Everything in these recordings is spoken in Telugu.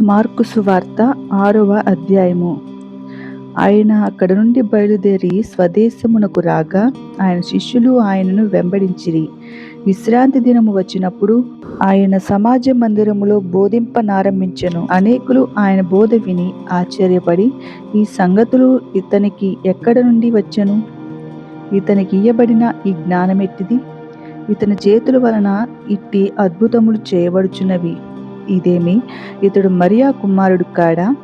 మార్కు సువార్త ఆరవ అధ్యాయము. ఆయన అక్కడ నుండి బయలుదేరి స్వదేశమునకు రాగా ఆయన శిష్యులు ఆయనను వెంబడించిరి. విశ్రాంతి దినము వచ్చినప్పుడు ఆయన సమాజ మందిరములో బోధింపనారంభించెను. అనేకులు ఆయన బోధ విని ఆశ్చర్యపడి ఈ సంగతులు ఇతనికి ఎక్కడ నుండి వచ్చెను? ఇతనికి ఇయ్యబడిన ఈ జ్ఞానమెట్టిది? ఇతని చేతుల వలన ఇట్టి అద్భుతములు చేయబడుచున్నవి. ఇదేమి? ఇతడు మరియా కుమారుడు కాడా?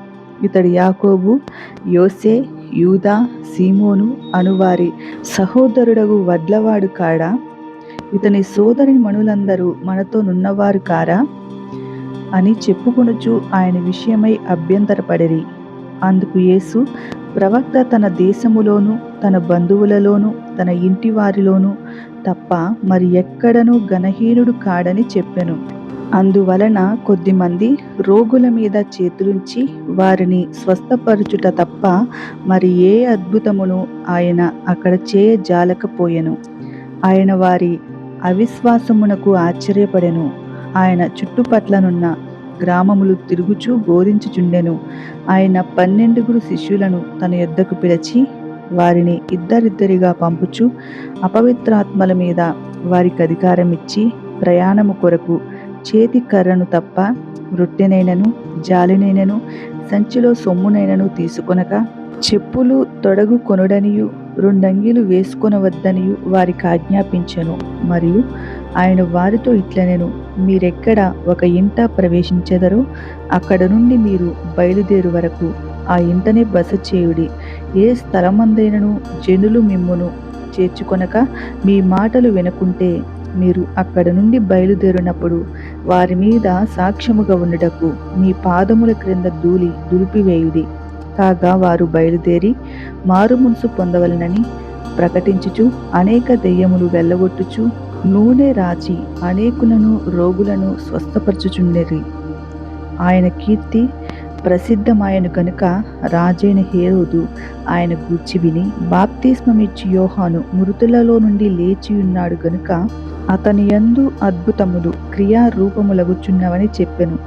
ఇతడు యాకోబు యోసే యూదా సీమోను అనువారి సహోదరుడగు వడ్లవాడు కాడా? ఇతని సోదరి మనులందరూ మనతో నున్నవారు కారా? అని చెప్పుకొనుచు ఆయన విషయమై అభ్యంతరపడిరి. అందుకు యేసు ప్రవక్త తన దేశములోను తన బంధువులలోను తన ఇంటి వారిలోను తప్ప మరి ఎక్కడనూ గణహీనుడు కాడని చెప్పెను. అందువలన కొద్దిమంది రోగుల మీద చేతులుంచి వారిని స్వస్థపరచుట తప్ప మరి ఏ అద్భుతమును ఆయన అక్కడ చేయజాలకపోయెను. ఆయన వారి అవిశ్వాసమునకు ఆశ్చర్యపడెను. ఆయన చుట్టుపట్లనున్న గ్రామములు తిరుగుచూ బోధించుచుండెను. ఆయన పన్నెండుగురు శిష్యులను తన యొద్దకు పిలిచి వారిని ఇద్దరిద్దరిగా పంపుచు అపవిత్రాత్మల మీద వారికి అధికారం ఇచ్చి ప్రయాణము కొరకు చేతి కర్రను తప్ప రొట్టెనైనను జాలినైనను సంచిలో సొమ్మునైనను తీసుకొనక చెప్పులు తొడగు కొనుడనియు రెండంగిలు వేసుకొనవద్దనియు వారికి ఆజ్ఞాపించెను. మరియు ఆయన వారితో ఇట్లనెను మీరెక్కడ ఒక ఇంట ప్రవేశించెదరో అక్కడ నుండి మీరు బయలుదేరు వరకు ఆ ఇంటనే బస చేయుడి. ఏ స్థలమందైనను జనులు మిమ్మును చేర్చుకొనక మీ మాటలు వినకుంటే మీరు అక్కడ నుండి బయలుదేరినప్పుడు వారి మీద సాక్ష్యముగా ఉండటకు మీ పాదముల క్రింద ధూళి దులిపివేయుడి. కాగా వారు బయలుదేరి మారుమున్సు పొందవలనని ప్రకటించుచు అనేక దెయ్యములు వెళ్ళగొట్టుచు నూనె రాచి అనేకులను రోగులను స్వస్థపరచుచుండెరి. ఆయన కీర్తి ప్రసిద్ధమాయను కనుక రాజైన హేరోదు ఆయన గూర్చి విని బాప్తిస్మమిచ్చి యోహాను మృతులలో నుండి లేచి ఉన్నాడు గనుక అతని యందు అద్భుతములు క్రియారూపములగుచున్నవని చెప్పెను.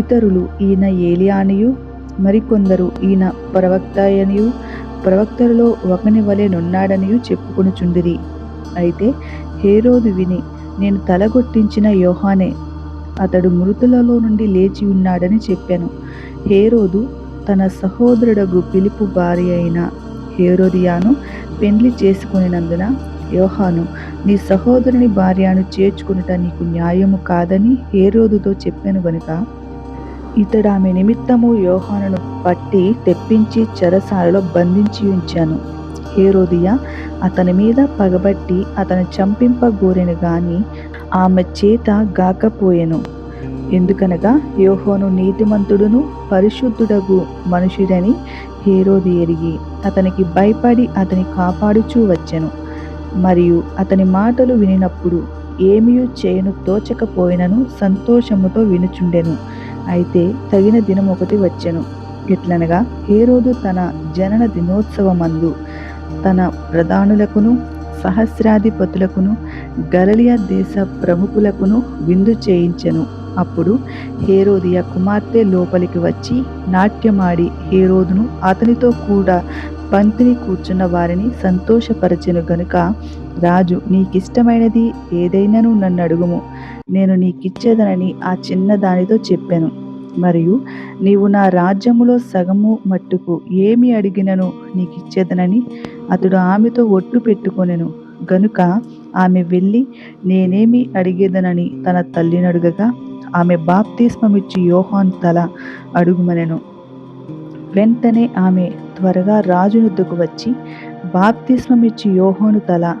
ఇతరులు ఈయన ఏలియానియు మరికొందరు ఈయన ప్రవక్తయనియు ప్రవక్తలలో ఒకని వలె నున్నాడనియు చెప్పుకొనుచుండిరి. అయితే హేరోదు విని నేను తలగొట్టించిన యోహానే అతడు మృతులలో నుండి లేచి ఉన్నాడని చెప్పాను. హేరోదు తన సహోదరుడగు పిలుపు భార్య అయిన హేరోదియాను పెండ్లి చేసుకునినందున యోహాను నీ సహోదరుని భార్యను చేర్చుకునుట నీకు న్యాయము కాదని హేరోదుతో చెప్పాను గనుక ఇతడు ఆమె నిమిత్తము యోహానును పట్టి తెప్పించి చెరసాలలో బంధించి ఉంచాను. హేరోదియా అతని మీద పగబట్టి అతను చంపింపగోరెను గాని ఆమె చేత గాకపోయెను. ఎందుకనగా యోహోను నీతిమంతుడును పరిశుద్ధుడగు మనుషుడని హేరోది ఎరిగి అతనికి భయపడి అతని కాపాడుచూ వచ్చెను. మరియు అతని మాటలు వినినప్పుడు ఏమీ చేయను తోచకపోయినను సంతోషముతో వినుచుండెను. అయితే తగిన దినం ఒకటి వచ్చెను. ఎట్లనగా హేరోదు తన జనన దినోత్సవమందు తన ప్రధానులకును సహస్రాధిపతులకును గలలియా దేశ ప్రముఖులకును విందు చేయించెను. అప్పుడు హేరోదియ కుమార్తె లోపలికి వచ్చి నాట్యమాడి హేరోదును అతనితో కూడా పంతిని కూర్చున్న వారిని సంతోషపరచెను గనుక రాజు నీకిష్టమైనది ఏదైనాను నన్ను అడుగుము. నేను నీకిచ్చేదనని ఆ చిన్న దానితో చెప్పాను. మరియు నీవు నా రాజ్యములో సగము మట్టుకు ఏమి అడిగినను నీకిచ్చేదనని అతడు ఆమెతో ఒట్టు పెట్టుకొనెను. గనుక ఆమె వెళ్ళి నేనేమి అడిగేదనని తన తల్లిని అడుగగా ఆమె బాప్తిస్మమిచ్చి యోహాన్ తల అడుగుమనెను. వెంటనే ఆమె త్వరగా రాజునొద్దకు వచ్చి బాప్తిస్మమిచ్చి యోహోను తల.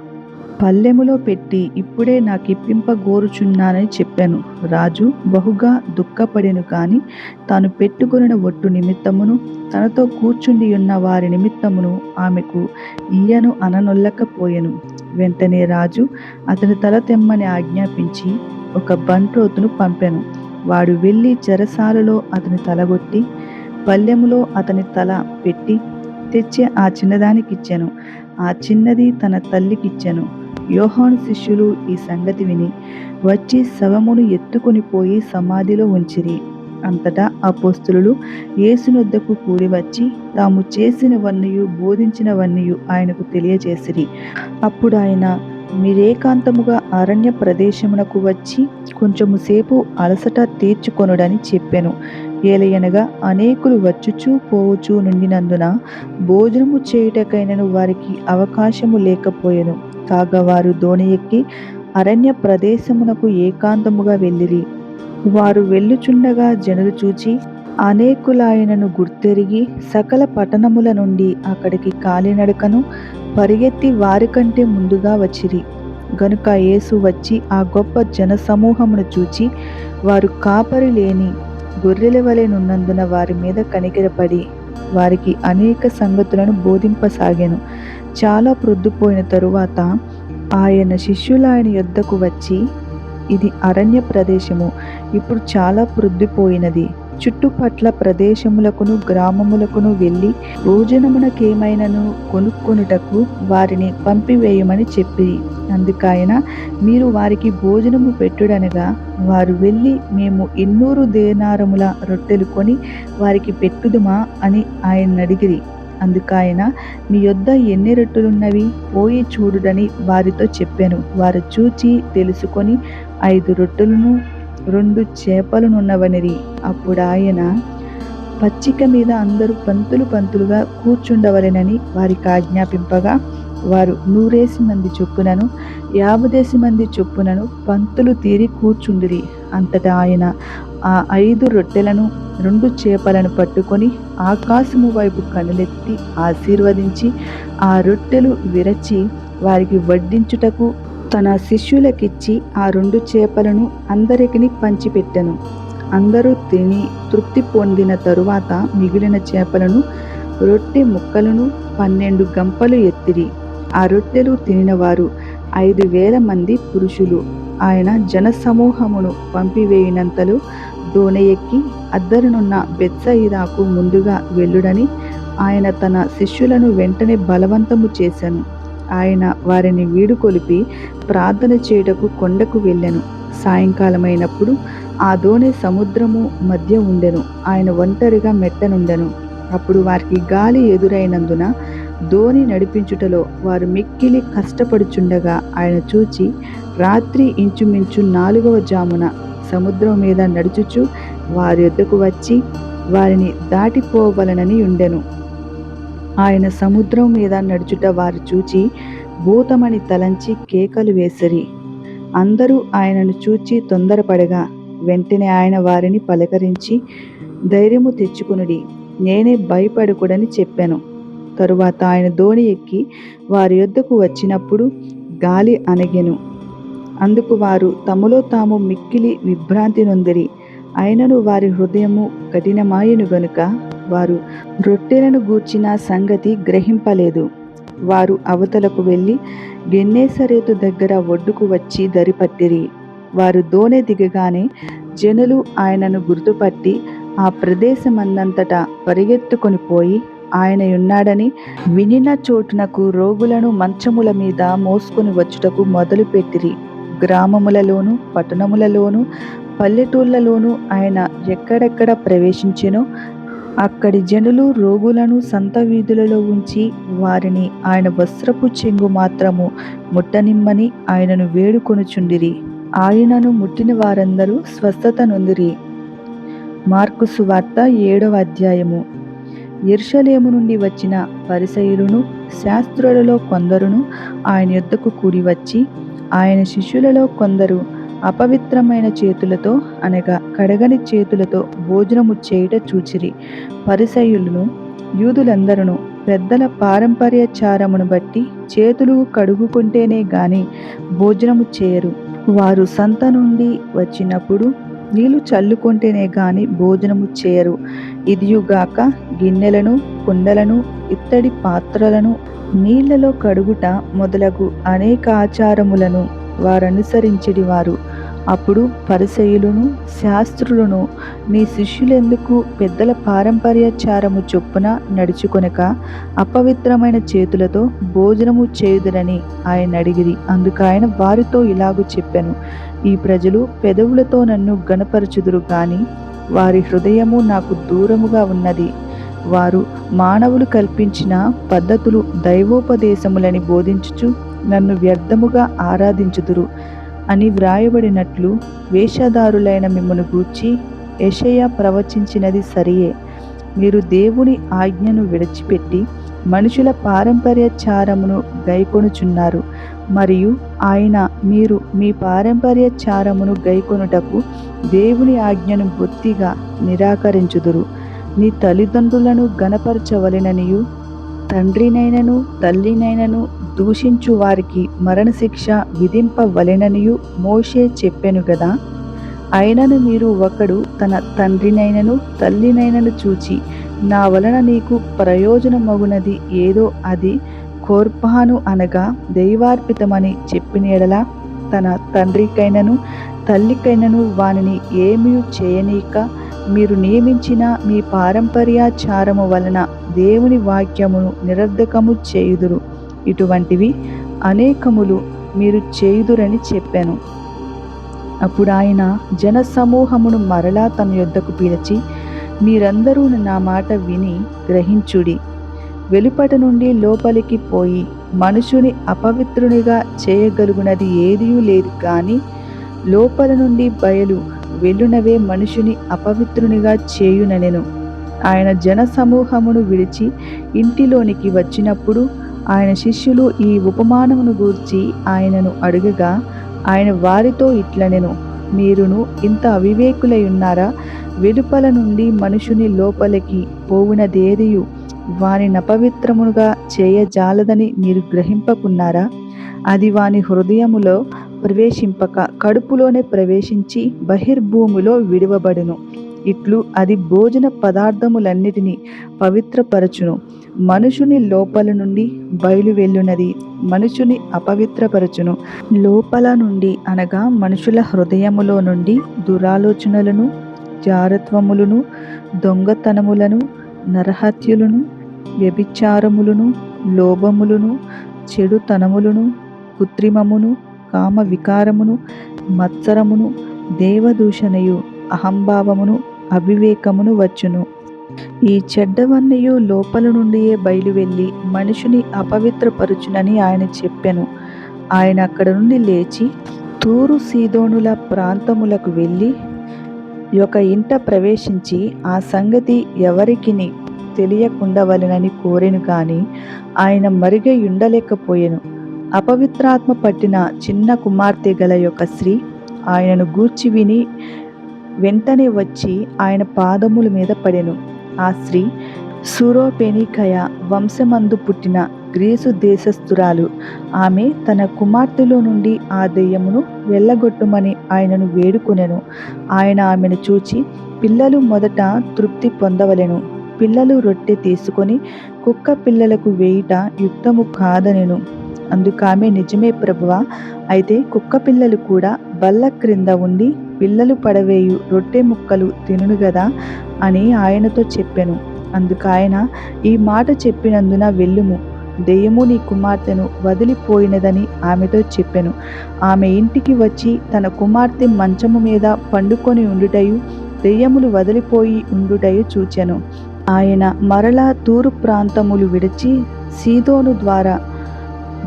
పల్లెములో పెట్టి ఇప్పుడే నాకిప్పింపగోరుచున్నానని చెప్పాను. రాజు బహుగా దుఃఖపడెను కాని తాను పెట్టుకున్న ఒట్టు నిమిత్తమును తనతో కూర్చుండి ఉన్న వారి నిమిత్తమును ఆమెకు ఈయను అననొల్లకపోయెను. వెంటనే రాజు అతని తల తెమ్మని ఆజ్ఞాపించి ఒక బంట్రోతును పంపెను. వాడు వెళ్ళి చెరసాలలో అతని తలగొట్టి పల్లెములో అతని తల పెట్టి తెచ్చి ఆ చిన్నదానికిచ్చాను. ఆ చిన్నది తన తల్లికిచ్చాను. యోహాను శిష్యులు ఈ సంగతి విని వచ్చి శవమును ఎత్తుకొని పోయి సమాధిలో ఉంచిరి. అంతటా అపోస్తులు యేసునొద్దకు కూడి వచ్చి తాము చేసినవన్నయు బోధించినవన్నయు ఆయనకు తెలియజేసిరి అప్పుడు ఆయన మీరేకాంతముగా అరణ్య ప్రదేశమునకు వచ్చి కొంచెము సేపు అలసట తీర్చుకొనుడని చెప్పాను. ఏలయనగా అనేకులు వచ్చుచూ పోవుచూ నుండినందున భోజనము చేయుటకైనను వారికి అవకాశము లేకపోయెను. కాగా వారు దోణి ఎక్కి అరణ్య ప్రదేశమునకు ఏకాంతముగా వెళ్ళిరి. వారు వెళ్ళుచుండగా జనులు చూచి అనేకులాయనను గుర్తెరిగి సకల పట్టణముల నుండి అక్కడికి కాలినడకను పరిగెత్తి వారికంటే ముందుగా వచ్చిరి. గనుక యేసు వచ్చి ఆ గొప్ప జనసమూహమును చూచి వారు కాపరి లేని గొర్రెల వలెనున్నందున వారి మీద కనికరపడి వారికి అనేక సంగతులను బోధింపసాగాను. చాలా ప్రొద్దుపోయిన తరువాత ఆయన శిష్యులు ఆయన యొద్దకు వచ్చి ఇది అరణ్య ప్రదేశము. ఇప్పుడు చాలా ప్రొద్దుపోయినది చుట్టుపట్ల ప్రదేశములకును గ్రామములకును వెళ్ళి భోజనమునకేమైనను కొనుక్కొనుటకు వారిని పంపివేయమని చెప్పి. అందుకైన మీరు వారికి భోజనము పెట్టుడనగా వారు వెళ్ళి మేము ఎన్నూరు దేనారముల రొట్టెలు కొని వారికి పెట్టుదుమా అని ఆయన అడిగిరి అందుకాయన మీ యొద్ద ఎన్ని రొట్టెలున్నవి? పోయి చూడుడని వారితో చెప్పాను. వారు చూచి తెలుసుకొని ఐదు రొట్టెలను రెండు చేపలునున్నవనిరి. అప్పుడాయన పచ్చిక మీద అందరూ పంతులు పంతులుగా కూర్చుండవలెనని వారికి ఆజ్ఞాపింపగా వారు నూరేసి మంది చొప్పునను యాభదేసి మంది చొప్పునను పంతులు తీరి కూర్చుండిరి. అంతటా ఆయన ఆ ఐదు రొట్టెలను రెండు చేపలను పట్టుకొని ఆకాశము వైపు కనులెత్తి ఆశీర్వదించి ఆ రొట్టెలు విరచి వారికి వడ్డించుటకు తన శిష్యులకిచ్చి ఆ రెండు చేపలను అందరికిని పంచిపెట్టెను. అందరూ తిని తృప్తి పొందిన తరువాత మిగిలిన చేపలను రొట్టె ముక్కలను పన్నెండు గంపలు ఎత్తిరి. ఆ రొట్టెలు తినినవారు ఐదు వేల మంది పురుషులు. ఆయన జనసమూహమును పంపివేయినంతలో దోణి ఎక్కి అద్దరునున్న బెత్సయిదాకు ముందుగా వెళ్ళుడని ఆయన తన శిష్యులను వెంటనే బలవంతము చేశాను ఆయన వారిని వీడుకొలిపి ప్రార్థన చేయుటకు కొండకు వెళ్ళెను. సాయంకాలమైనప్పుడు ఆ దోణి సముద్రము మధ్య ఉండెను. ఆయన ఒంటరిగా మెట్టనుండెను. అప్పుడు వారికి గాలి ఎదురైనందున ధోని నడిపించుటలో వారు మిక్కిలి కష్టపడుచుండగా ఆయన చూచి రాత్రి ఇంచుమించు నాలుగవ జామున సముద్రం మీద నడుచుచు వారి యొద్దకు వచ్చి వారిని దాటిపోవలనని ఉండెను. ఆయన సముద్రం మీద నడుచుట వారు చూచి భూతమని తలంచి కేకలు వేసిరి. అందరూ ఆయనను చూచి తొందరపడగా వెంటనే ఆయన వారిని పలకరించి ధైర్యము తెచ్చుకునుడి. నేనే భయపడకూడని చెప్పాను. తరువాత ఆయన దోణి ఎక్కి వారి యొద్దకు వచ్చినప్పుడు గాలి అనగెను. అందుకు వారు తమలో తాము మిక్కిలి విభ్రాంతి నొందిరి. అయినను వారి హృదయము కఠినమాయను గనుక వారు రొట్టెలను గూర్చిన సంగతి గ్రహింపలేదు. వారు అవతలకు వెళ్ళి గెన్నేసరేతు దగ్గర ఒడ్డుకు వచ్చి దరిపట్టిరి. వారు దోణె దిగగానే జనులు ఆయనను గుర్తుపట్టి ఆ ప్రదేశమందంతటా పరిగెత్తుకొని పోయి ఆయన ఉన్నాడని వినిన చోటునకు రోగులను మంచముల మీద మోసుకొని వచ్చుటకు మొదలుపెట్టిరి. గ్రామములలోను పట్టణములలోను పల్లెటూళ్ళలోనూ ఆయన ఎక్కడెక్కడ ప్రవేశించెనో అక్కడి జనులు రోగులను సంత వీధులలో ఉంచి వారిని ఆయన వస్త్రపు చెంగు మాత్రము ముట్టనిమ్మని ఆయనను వేడుకొనుచుండిరి. ఆయనను ముట్టిన వారందరూ స్వస్థత నొందిరి. మార్కు సువార్త ఏడవ అధ్యాయము. ఎర్షలేము నుండి వచ్చిన పరిసయులను శాస్త్రులలో కొందరును ఆయన యుద్ధకు కూడి వచ్చి ఆయన శిష్యులలో కొందరు అపవిత్రమైన చేతులతో అనగా కడగని చేతులతో భోజనము చేయుట చూచిరి. పరిసయులను యూదులందరూ పెద్దల పారంపర్యచారమును బట్టి చేతులు కడుగుకుంటేనే గాని భోజనము చేయరు. వారు సంత నుండి వచ్చినప్పుడు నీళ్ళు చల్లుకుంటేనే గాని భోజనము చేయరు. ఇదియుగాక గిన్నెలను కుండలను ఇత్తడి పాత్రలను నీళ్ళలో కడుగుట మొదలగు అనేక ఆచారములను వారనుసరించిడి వారు అప్పుడు పరిసయులను శాస్త్రులను నీ శిష్యులెందుకు పెద్దల పారంపర్యాచారము చొప్పున నడుచుకొనక అపవిత్రమైన చేతులతో భోజనము చేయుదురని ఆయన అడిగిరి. అందుకు ఆయన వారితో ఇలాగూ చెప్పాను. ఈ ప్రజలు పెదవులతో నన్ను గణపరచుదురు కానీ వారి హృదయము నాకు దూరముగా ఉన్నది. వారు మానవులు కల్పించిన పద్ధతులు దైవోపదేశములని బోధించుచు నన్ను వ్యర్థముగా ఆరాధించుదురు అని వ్రాయబడినట్లు వేషధారులైన మిమ్మను గూర్చి యషయ ప్రవచించినది సరియే. మీరు దేవుని ఆజ్ఞను విడిచిపెట్టి మనుషుల పారంపర్యచారమును గైకొనుచున్నారు. మరియు ఆయన మీరు మీ పారంపర్యచారమును గైకొనుటకు దేవుని ఆజ్ఞను బొత్తిగా నిరాకరించుదురు. నీ తల్లిదండ్రులను గణపరచవలెననియు తండ్రినైనను తల్లినైనను దూషించు వారికి మరణశిక్ష విధింపవలెననియు మోషే చెప్పెను గదా? అయినను మీరు ఒకడు తన తండ్రినైనను తల్లినైనను చూచి నా వలన నీకు ప్రయోజనమగునది ఏదో అది కోర్పాను అనగా దైవార్పితమని చెప్పిన ఎడలా తన తండ్రికైనను తల్లికైనను వానిని ఏమీ చేయనీక మీరు నియమించిన మీ పారంపర్యాచారము వలన దేవుని వాక్యమును నిరర్ధకము చేయుదురు. ఇటువంటివి అనేకములు మీరు చేయుదురని చెప్పాను. అప్పుడు ఆయన జనసమూహమును మరలా తన యొద్దకు పిలిచి మీరందరూ నా మాట విని గ్రహించుడి. వెలుపట నుండి లోపలికి పోయి మనుషుని అపవిత్రునిగా చేయగలుగునది ఏదీ లేదు కానీ లోపల నుండి బయలు వెళ్ళునవే మనుషుని అపవిత్రునిగా చేయుననెను. ఆయన జన సమూహమును విడిచి ఇంటిలోనికి వచ్చినప్పుడు ఆయన శిష్యులు ఈ ఉపమానమును గూర్చి ఆయనను అడుగగా ఆయన వారితో ఇట్లనెను మీరును ఇంత అవివేకులై ఉన్నారా? వెలుపల నుండి మనుషుని లోపలికి పోవునదేదియు? వాని నపవిత్రముగా చేయజాలదని మీరు గ్రహింపకున్నారా? అది వాని హృదయములో ప్రవేశింపక కడుపులోనే ప్రవేశించి బహిర్భూమిలో విడివబడును. ఇట్లు అది భోజన పదార్థములన్నిటినీ పవిత్రపరచును. మనుషుని లోపల నుండి బయలు వెళ్ళునది. మనుషుని అపవిత్రపరచును. లోపల నుండి అనగా మనుషుల హృదయములో నుండి దురాలోచనలను జారత్వములను దొంగతనములను నరహత్యులను వ్యభిచారములను లోభములను చెడుతనములను కృత్రిమమును కామ వికారమును మత్సరమును దేవదూషణయు అహంభావమును అవివేకమును వచ్చును. ఈ చెడ్డవన్నయు లోపల నుండియే బయలు వెళ్ళి మనిషిని అపవిత్రపరుచునని ఆయన చెప్పెను. ఆయన అక్కడ నుండి లేచి తూరు సీదోనుల ప్రాంతములకు వెళ్ళి ఒక ఇంట ప్రవేశించి ఆ సంగతి ఎవరికిని తెలియకుండవలెనని కోరెను కానీ ఆయన మరుగై ఉండలేకపోయెను. అపవిత్రాత్మ పట్టిన చిన్న కుమార్తె గల యొక్క స్త్రీ ఆయనను గూర్చి విని వెంటనే వచ్చి ఆయన పాదముల మీద పడెను. ఆ స్త్రీ సూరోపెనికయ వంశమందు పుట్టిన గ్రీసు దేశస్థురాలు. ఆమె తన కుమార్తెలో నుండి ఆ దెయ్యమును వెళ్ళగొట్టుమని ఆయనను వేడుకొనెను. ఆయన ఆమెను చూచి పిల్లలు మొదట తృప్తి పొందవలెను. పిల్లలు రొట్టె తీసుకొని కుక్క పిల్లలకు వేయుట యుక్తము కాదనెను. అందుకామె నిజమే ప్రభువా. అయితే కుక్క పిల్లలు కూడా బల్ల క్రింద ఉండి పిల్లలు పడవేయు రొట్టె ముక్కలు తినును గదా అని ఆయనతో చెప్పాను. అందుకాయన ఈ మాట చెప్పినందున వెళ్ళుము. దెయ్యము నీ కుమార్తెను వదిలిపోయినదని ఆమెతో చెప్పెను. ఆమె ఇంటికి వచ్చి తన కుమార్తె మంచము మీద పండుకొని ఉండుటయు దెయ్యములు వదిలిపోయి ఉండుటయు చూచెను. ఆయన మరలా తూరు ప్రాంతములు విడిచి సీదోను ద్వారా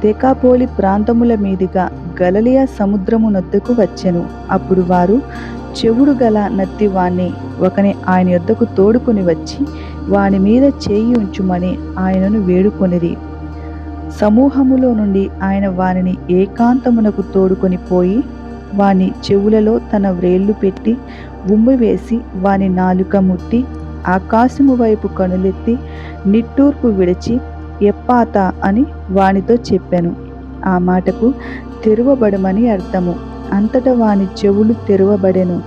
దెకాపోలి ప్రాంతముల మీదుగా గలలియా సముద్రము నొద్దకు వచ్చెను. అప్పుడు వారు చెవుడు గల నత్తి వాణ్ణి ఒకని ఆయన యొద్దకు తోడుకొని వచ్చి వాని మీద చేయి ఉంచుమని ఆయనను వేడుకొనిరి. సమూహములో నుండి ఆయన వానిని ఏకాంతమునకు తోడుకొని పోయి వాని చెవులలో తన వ్రేళ్ళు పెట్టి ఉమ్మి వేసి వాని నాలుక ముట్టి ఆకాశము వైపు కనులెత్తి నిట్టూర్పు విడిచి ఎప్పాత అని వానితో చెప్పాను. ఆ మాటకు తెరువబడమని అర్థము. అంతటా వాని చెవులు తెరువబడెను.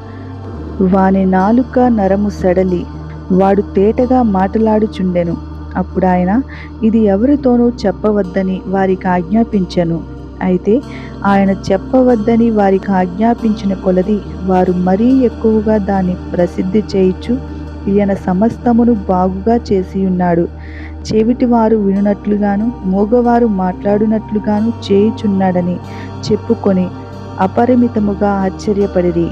వాని నాలుక నరము సడలి. వాడు తేటగా మాట్లాడుచుండెను. అప్పుడు ఆయన ఇది ఎవరితోనూ చెప్పవద్దని వారికి ఆజ్ఞాపించెను. అయితే ఆయన చెప్పవద్దని వారికి ఆజ్ఞాపించిన కొలది వారు మరీ ఎక్కువగా దాన్ని ప్రసిద్ధి చేయించు ఈయన సమస్తమును బాగుగా చేసి ఉన్నాడు. చెవిటివారు వినునట్లుగాను మూగవారు మాట్లాడునట్లుగాను చేయుచున్నాడని చెప్పుకొని అపరిమితముగా ఆశ్చర్యపడిరి.